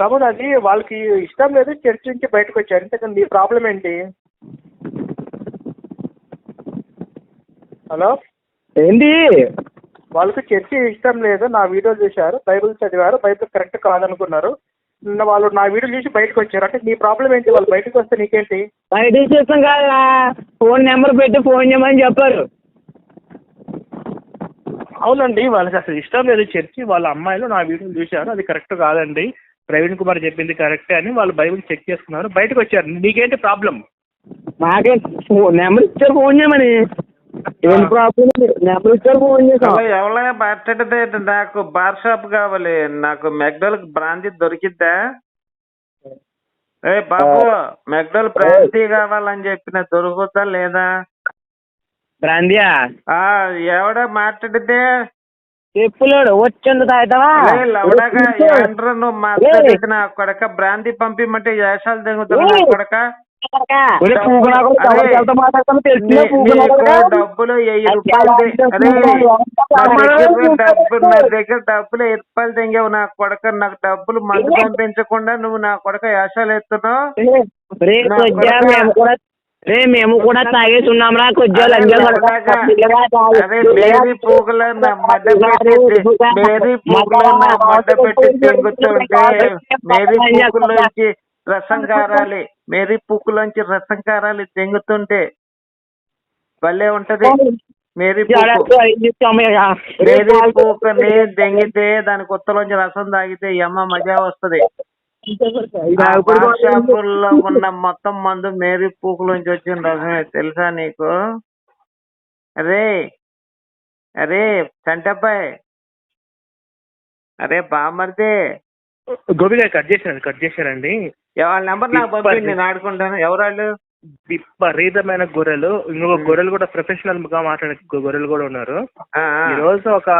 కాకపోతే అది వాళ్ళకి ఇష్టం లేదు చర్చ్ నుంచి బయటకు వచ్చారు అంతేకాని నీ ప్రాబ్లం ఏంటి? హలో? ఏంటి వాళ్ళకి చర్చి ఇష్టం లేదు నా వీడియోలు చూశారు బైబిల్ చదివారు బైబిల్ కరెక్ట్ కాదనుకున్నారు. నిన్న వాళ్ళు నా వీడియో చూసి బయటకు వచ్చారు. అంటే నీ ప్రాబ్లం ఏంటి? వాళ్ళు బయటకు వస్తే నీకేంటి? బయట చేస్తాం కదా ఫోన్ నెంబర్ పెట్టి ఫోన్ చేయమని చెప్పారు. అవునండి వాళ్ళకి అసలు ఇష్టం లేదు చర్చి. వాళ్ళ అమ్మాయిలు నా వీడియోలు చూశారు అది కరెక్ట్ కాదండి. ప్రవీణ్ కుమార్ చెప్పింది కరెక్టే అని వాళ్ళు బైబిల్ చెక్ చేసుకున్నారు. బయటకు వచ్చారు. నీకేంటి ప్రాబ్లం? నాకే నెంబర్ ఇచ్చారు ఫోన్ చేయమని. ఏం ప్రాబ్లం నెంబర్ ఇచ్చారు ఫోన్ చేసాం. ఎవరైనా మాట్లాడితే నాకు బార్ షాప్ కావాలి. నాకు మెక్డోల్ బ్రాంతి దొరికిద్దా? ఏ బాబు మెక్డోల్ బ్రాంతి కావాలని చెప్పిన దొరుకుతా లేదా? బ్రాందియా ఆ ఎవడ మాట్లాడితే చెప్పులేడు వచ్చింది తాగుతావా? నువ్వు నా కొడక బ్రాంతి పంపిమంటే వేషాలు దిగుతావు నా కొడక? డబ్బులు వెయ్యి రూపాయలు నా దగ్గర డబ్బులు వెయ్యి రూపాయలు తెంగావు నా కొడక. నాకు డబ్బులు మందు పంపించకుండా నువ్వు నా కొడక వేషాలు ఎత్తున్నావు? రే. మేము కూడా తాగేసి ఉన్నాం రా కొద్దిగా మేరీ రసం కారాలి మేరీ పూకులోంచి రసం కారాలి తెంగుతుంటే భలే ఉంటది. మేరీ పూకు. మేరీ తెంగితే. దాని కొత్తలోంచి రసం తాగితే ఈ అమ్మ మజా వస్తది. షాపుల్లో ఉన్న మొత్తం మందు మేరీ పూకులోంచి వచ్చిన రసమే తెలుసా నీకు? అరే అరే చంటబ్బాయ్. అరే బామర్దే. గోపి గారు కట్ చేశారు కట్ చేశారండి వాళ్ళ నెంబర్ నాకు పంపింది నేను ఆడుకుంటాను. ఎవరు వాళ్ళు విపరీతమైన గొర్రెలు. ఇంకొక గొర్రెలు కూడా ప్రొఫెషనల్గా మాట్లాడే గొర్రెలు కూడా ఉన్నారు. ఈ రోజు ఒక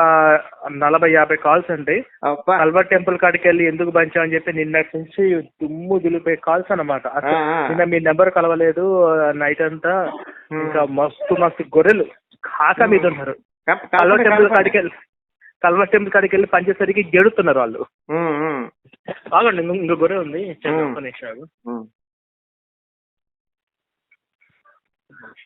నలభై యాభై కాల్స్ అండి. కల్వర్ టెంపుల్ కాడికి వెళ్ళి ఎందుకు పంచామని చెప్పి నిన్నటి నుంచి దుమ్ము దులిపే కాల్స్ ఆ. నిన్న మీ నెంబర్ కలవలేదు నైట్ అంతా ఇంకా మస్తు మస్తు గొర్రెలు కాక మీద ఉన్నారు. కల్వర్ టెంపుల్. కాడికి వెళ్ళి కల్వర్ టెంపుల్ కాడికి వెళ్ళి పంచేసరికి గెడుతున్నారు వాళ్ళు. ఇంకో- ఇంకో గొర్రె ఉంది.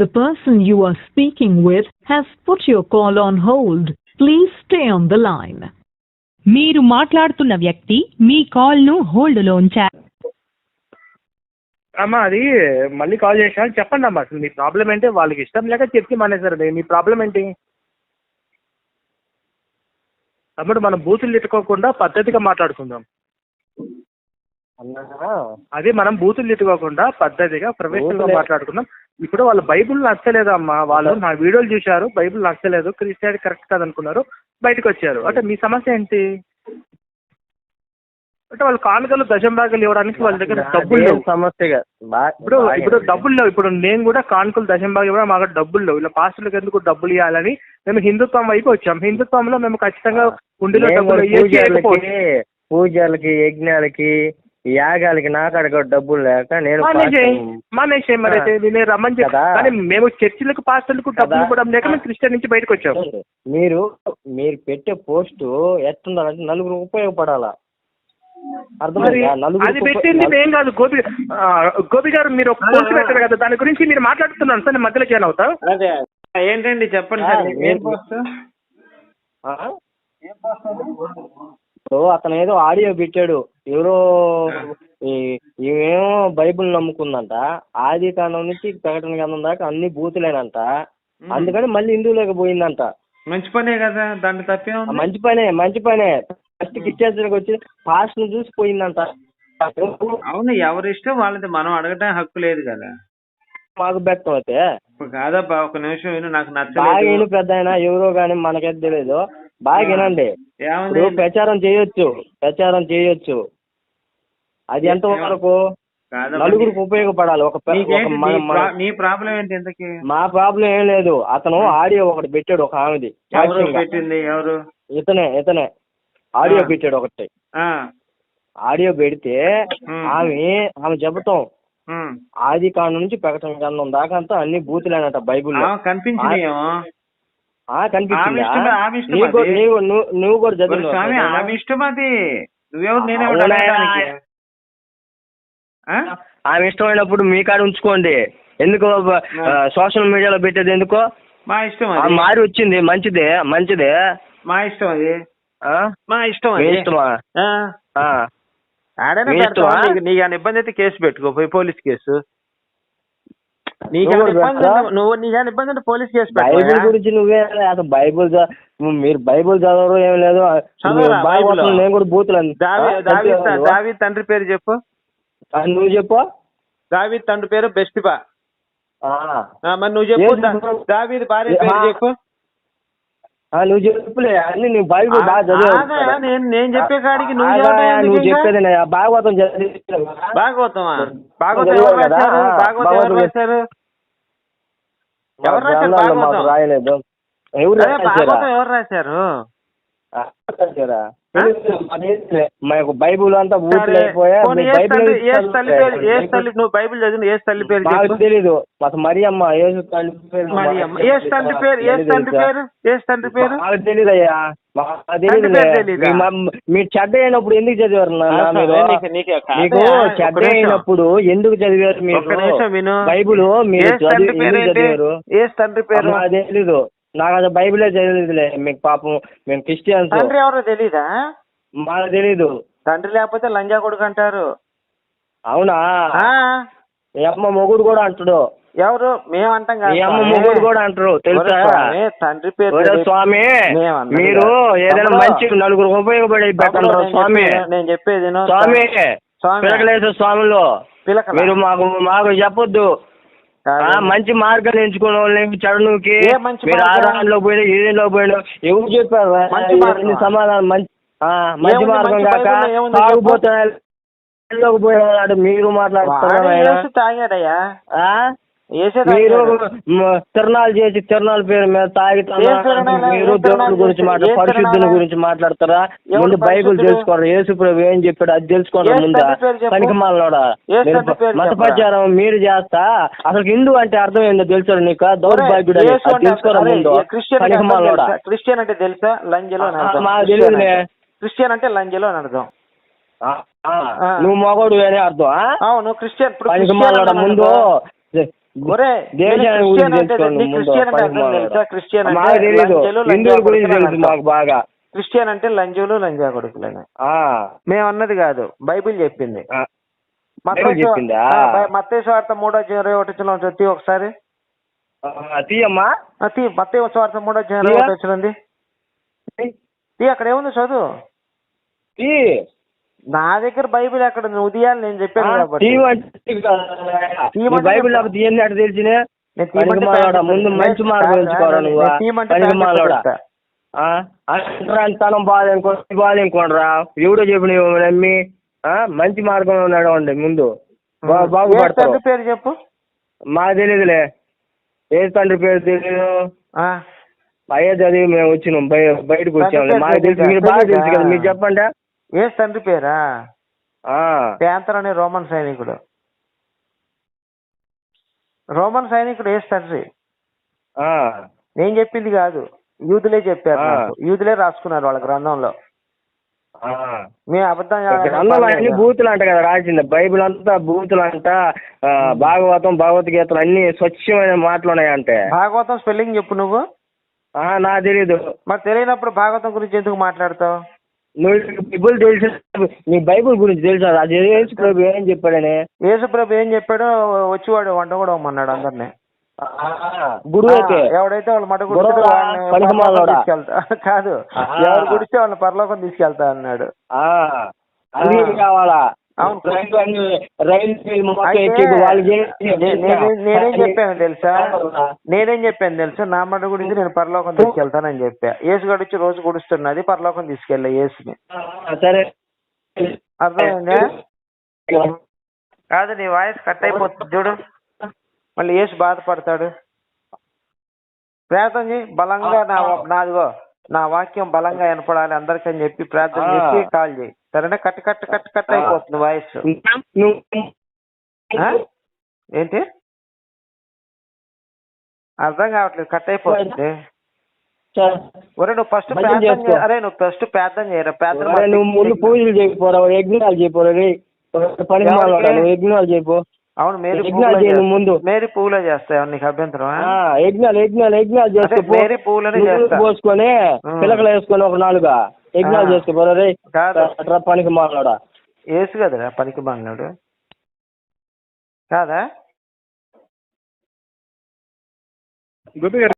The person you are speaking with has put your call on hold. Please stay on the line. మీరు మాట్లాడుతున్న వ్యక్తి మీ కాల్ను హోల్డ్లో ఉంచారు. అమ్మా అది మళ్ళీ కాల్ చేసా చెప్పండి అమ్మా అసలు మీ ప్రాబ్లం ఏంటి? వాళ్ళకి ఇష్టం లేక చెప్పి మానేశారు మీ ప్రాబ్లం ఏంటి? తమ్ముడు మనం బూతులు తిట్టుకోకుండా పద్ధతిగా మాట్లాడుకుందాం. అది మనం బూతులు తిట్టుకోకుండా పద్ధతిగా ప్రొఫెషనల్గా బూతులే. మాట్లాడుకుందాం. ఇప్పుడు వాళ్ళ బైబుల్ నచ్చలేదు అమ్మా వాళ్ళు నా వీడియోలు చూశారు బైబుల్ నచ్చలేదు క్రిస్టియానిటీ కరెక్ట్ కాదనుకున్నారు బయటకు వచ్చారు. అంటే మీ సమస్య ఏంటి? అంటే వాళ్ళు కానుకలు దశంభాగాలు ఇవ్వడానికి వాళ్ళ దగ్గర డబ్బులు లేవు. సమస్యగా. బా- ఇప్పుడు ఇప్పుడు డబ్బులు లేవు. ఇప్పుడు నేను కూడా కానుకలు దశంభాగం ఇవ్వడం మాకు డబ్బులు లేవు. ఇలా పాస్టర్లకు ఎందుకు డబ్బులు ఇవ్వాలని మేము హిందుత్వం వైపు వచ్చాం. హిందుత్వంలో మేము ఖచ్చితంగా ఉండిలో డబ్బులు. పూజలకి యజ్ఞాలకి యాగాలకి నాకు అడగ డబ్బులు లేక నేను మానేసేయ్ మరి నేను రమ్మని. కానీ మేము చర్చిలకు పాస్టర్లకు డబ్బులు. ఇవ్వడం లేక మేము క్రిస్టియన్ నుంచి బయటకు వచ్చాం. మీరు మీరు పెట్టే పోస్ట్ ఎట్టుండాలంటే నలుగురు ఉపయోగపడాలా? అది పెట్టింది మేం కాదు గోపి గోపి గారు మీరు ఒక పోస్ట్ పెట్టారు కదా దాని గురించి మీరు మాట్లాడుతున్నాను సార్ నేను మధ్యలో చేయను అవుతా. ఏంటండి చెప్పండి సార్ ఏం నేను- పోస్ట్? సో అతను ఏదో ఆడియో పెట్టాడు. ఎవరో ఈమెమో బైబిల్ నమ్ముకుందంట. ఆది కాండం నుంచి ప్రకటన గ్రంథం దాకా అన్ని బూతులేనంట. అందుకని మళ్ళీ హిందువులోకి పోయిందంట. మంచి పనే కదా దాంట్లో తప్పే మంచి పనే మంచి పనే. ఫస్ట్ క్రిస్టియన్స్కి వచ్చి పాస్ట్ను చూసి పోయిందంట. అవును ఎవరి ఇష్టం వాళ్ళది. మనం అడగటం హక్కు లేదు కదా. మాకు బెట్టం అయితే. కాదబ్బా ఒక నిమిషం నాకు నచ్చలేదు. పెద్ద ఎవరో కానీ మనకైతే తెలియదు బాగా వినండి ఇప్పుడు ప్రచారం చేయొచ్చు ప్రచారం చేయొచ్చు. అది ఎంత వరకు నలుగురికి ఉపయోగపడాలి. ఒక ప్రాబ్లం ఏంటి ఇంతకి? మా ప్రాబ్లం ఏం లేదు. అతను ఆడియో ఒకటి పెట్టాడు ఒక ఆమెది. పెట్టింది? ఎవరు? ఇతనే ఇతనే. ఆడియో. పెట్టాడు ఒకటి. ఆడియో పెడితే ఆమె ఆమె చెబుతాం. ఆది కాండం నుంచి ప్రకటన గ్రంథం దాకా అంతా అన్ని బూతులేనట బైబుల్లో. ఆమె కనిపించినాయేమో. నువ్వు- కూడా? ఆమె ఇష్టం అది నువ్వెవరు నేనే అవునా? అడగడానికి ఆ? ఆమె ఇష్టమైనప్పుడు మీ కాడ ఉంచుకోండి. ఎందుకు సోషల్ మీడియాలో పెట్టేది ఎందుకో? మా ఇష్టం మారి వచ్చింది. మంచిదే మంచిదే. మా ఇష్టం అది? మా ఇష్టం ఇష్టమా. ఆడనే? నీకు ఇబ్బంది అయితే కేసు పెట్టుకో. పోయి పోలీస్ కేసు. నీకు నువ్వు ఏమైనా ఇబ్బంది? ఉంటే- నువ్వు ఇబ్బంది పోలీస్ కేసు బైబిల్ గురించి నువ్వే అసలు బైబిల్ చ- మీరు బైబిల్ చదవరు ఏం లేదు చదవరా బైబిల్? నేను కూడా బూతులు అన్ని- దావి? దావి? దావి తండ్రి పేరు చెప్పు నువ్వు చెప్పు దావి తండ్రి పేరు బెస్టిబా ఆ. ఆ, మరి నువ్వు చెప్పు దా-? దావీదు భార్య పేరు. చెప్పు నువ్వు చెప్పులే అన్ని నువ్వు బైబిల్ బాగా ఆగయ్యా, నేను నేను చెప్పే కాడికి నువ్వు? చెప్పేది నే- భాగవతం చదివి భాగవతమా? భాగవతం ఎవరు? రాశారు? ఎవరు రాశారు? ఎవరు రాశారు? గ్రంథాల్లో మాకు భాగవతం? రాయలేదు ఎవరు అదే రాశారా? భాగవతం ఎవరు రాశారు ఆ, రాశారా? తెలీదు, మాకేంటిలే. మా యొక్క బైబిల్ అంతా ఏ తల్లి ఏ. తల్లి ఏ తల్లి నువ్వు బైబిల్ చదివిన ఏ తల్లి పేరు తెలీదు మాకు మరియమ్మ యేసు తల్లి పేరు మరి మాకు ఏ తండ్రి పేరు ఏ తెలీదు తండ్రి? పేరు ఏ తండ్రి పేరు మాకు తండ్రి. పేరు తెలీదా? మీ మమ్- మీరు చెడ్డ అయినప్పుడు ఎందుకు చదివారు నీకు- నీకు మీకు చెడ్డ. అయినప్పుడు ఎందుకు చదివారు మీరు బైబిల్ మీరు ఏ చదివారు ఏ తండ్రి పేరు తెలీదు నాకు అది బైబిలే చదిలేదులే మీకు పాపం మేము క్రిస్టియన్స్. తండ్రి ఎవరో తెలీదా? మాకు తెలీదు. తండ్రి లేకపోతే లంజా కొడుకు అంటారు. అవునా? ఆ, ఈ అమ్మ మొగుడు కూడా అంటాడు. ఎవరు? మేము అంటాం కాదు అమ్మ స్వామి. మొగుడు కూడా అంటారు. తెలుసా? స్వామి, తండ్రి పేరు ఒరే తెలియదు. స్వామి మేము మీరు కాదు. ఏదైనా తమ్ముడు, మంచి నలుగురు ఉపయోగపడే తమ్ముడు, పెట్టండి నేను స్వామి. చెప్పేది- నేను చెప్పేది విను. స్వామి స్వామి. పిలకలేసే స్వాములు. పిలకలా? మీరు మాకు మాకు చెప్పొద్దు. మంచి మార్గం ఎంచుకునే వాళ్ళని మంచి మీరు ఆ మార్గం? దాంట్లో పోయినా ఈ దాంట్లో పోయినా ఎవరు చెప్పారు? సమాధానం మంచి మంచి మార్గం కాక ఇళ్ళలోకి పోయినాడు మీరు మాట్లాడుతున్నారు తాగాడయ్యా. మీరు తిరణాలు చేసి తిరణాల పేరు మీద తాగుతున్నా? మీరు దేవుడి గురించి మాట్లాడు పరిశుద్ధుని? గురించి మాట్లాడతారా ముందు బైబిల్? తెలుసుకోండి యేసు ప్రభు ఏం చెప్పాడు అది తెలుసుకోండి ముందు? పనికిమాలనోడా ఏ మీరు మత? ప్రచారం చేస్తా అసలు హిందూ అంటే అర్థం ఏందో తెలుసా నీకు దౌర్భాగ్యుడు తెలుసుకోరా ముందు పనికిమాలనోడా తెలుసా? క్రిస్టియన్ అంటే తెలుసా లంజలో. మాకు అంటే- క్రిస్టియన్ అంటే లంజలో అని అర్థం. నువ్వు మగోడు అని అర్థం? అవును క్రిస్టియన్ పనికిమాలనోడా క్రిస్టియన్ ముందు క్రిస్టియన్ అంటే బాగా. క్రిస్టియన్ అంటే లంజులు లంజా కొడుకులని? మేము అన్నది కాదు బైబిల్ చెప్పింది. స్వార్థ మూడో ఇరవై ఒకటి వచ్చిన చొత్తి ఒకసారి. తీయమ్మా. ఆ, తీ మత్తయి స్వార్థ మూడో ఇరవై ఒకటి వచ్చింది తీ. అక్కడ ఏముంది చదువు? నా దగ్గర బైబిల్ ఎక్కడ ఉంది? ఉదయాలు నేను చెప్పాను కాబట్టి. బైబిల్. నాకు తీయండి అటు తెలిసిన. ముందు. మంచి మార్గం ఎంచుకోరా నువ్వు. అంతరాంతనం బాధ ఇంకోటి బాధ ఇంకోనరా ఎవడో చెప్పిన నమ్మి. ఆ, మంచి మార్గంలో నడవండి ముందు. బాగుపడతారు పేరు చెప్పు. మాకు తెలియదులే ఏ తండ్రి పేరు తెలియదు అయ్యే చదివి మేము వచ్చినాం బయ బయటకు వచ్చాము మాకు తెలుసు? మీరు బాగా తెలుసు కదా? మీరు చెప్పండి. ఏ తండ్రి పేరా? ప్యాంతర్ అనే రోమన్ సైనికుడు. రోమన్ సైనికుడు ఏ తండ్రి? ఆ, నేను చెప్పింది కాదు. యూదులే చెప్పారు. యూదులే రాసుకున్నారు వాళ్ళ గ్రంథంలో. ఆ. మేము అబద్ధం గ్రంథం అన్ని బూతులు అంట కదా రాసింది. బైబిల్ అంతా బూతులు అంట భాగవతం భగవద్గీతలు అన్ని స్వచ్ఛమైన మాటలు ఉన్నాయంటే. భాగవతం స్పెల్లింగ్ చెప్పు నువ్వు. ఆ, నాకు తెలీదు. మరి తెలియనప్పుడు భాగవతం గురించి ఎందుకు మాట్లాడతావు? నువ్వు బైబుల్ తెలిసి. నీ బైబుల్ గురించి తెలుసా? అది యేసు ప్రభు ఏం చెప్పాడని? యేసుప్రభు ఏం చెప్పాడో వచ్చేవాడు వంట కూడా అమ్మన్నాడు అందరినీ గురువు అయితే ఎవడైతే వాళ్ళు మట? వాళ్ళని తీసుకెళ్తా కాదు. ఎవరు గుడిస్తే వాళ్ళని పరలోకం తీసుకెళ్తా అన్నాడు. కావాలా? నేనే- చెప్పాను తెలుసా? నేనేం చెప్పాను తెలుసా? నా మడ గురించి నేను పరలోకం తీసుకెళ్తానని చెప్పా. యేసు గడిచి రోజు గుడుస్తున్నది పరలోకం తీసుకెళ్ళా యేసుని. సరే. అర్థమైందా? కాదు నీ వాయిస్ కట్ అయిపోతుంది చూడు. మళ్ళీ యేసు బాధపడతాడు. ప్రార్థన చేయి. బలంగా నా నాదిగో నా వాక్యం బలంగా వినపడాలి అందరికని చెప్పి ప్రార్థన. చేసి కాల్ చేయి. సరేనా కట్ కట్ కట్ కట్ అయిపోతుంది వాయిస్? ఏంటి అర్థం కావట్లేదు కట్ అయిపోతుంది. ఒరే నువ్వు ఫస్ట్ ప్రార్థన అరే నువ్వు ఫస్ట్ ప్రార్థన చేయరా ప్రార్థన నువ్వు ముందు పూజలు చేయకపోరా యజ్ఞాలు చేయపోరా పని యజ్ఞాలు చేయపో అవును మేరీ యజ్ఞాలు ముందు. చేస్తా. మేరీ పువ్వులో చేస్తావు నీకు అభ్యంతరం యజ్ఞాలు యజ్ఞాలు యజ్ఞాలు చేసుకో పో. మేరీ చేస్తా. పోసుకొని ఉం. పిల్లకలు వేసుకొని ఒక నాలుగా యజ్ఞాలు ఆ. చేసుకోపోరా రే కాదు అట్రా పనికి మాట్లాడా ఏసు కదరా పనికి బంగాడు కాదా గోపి గారు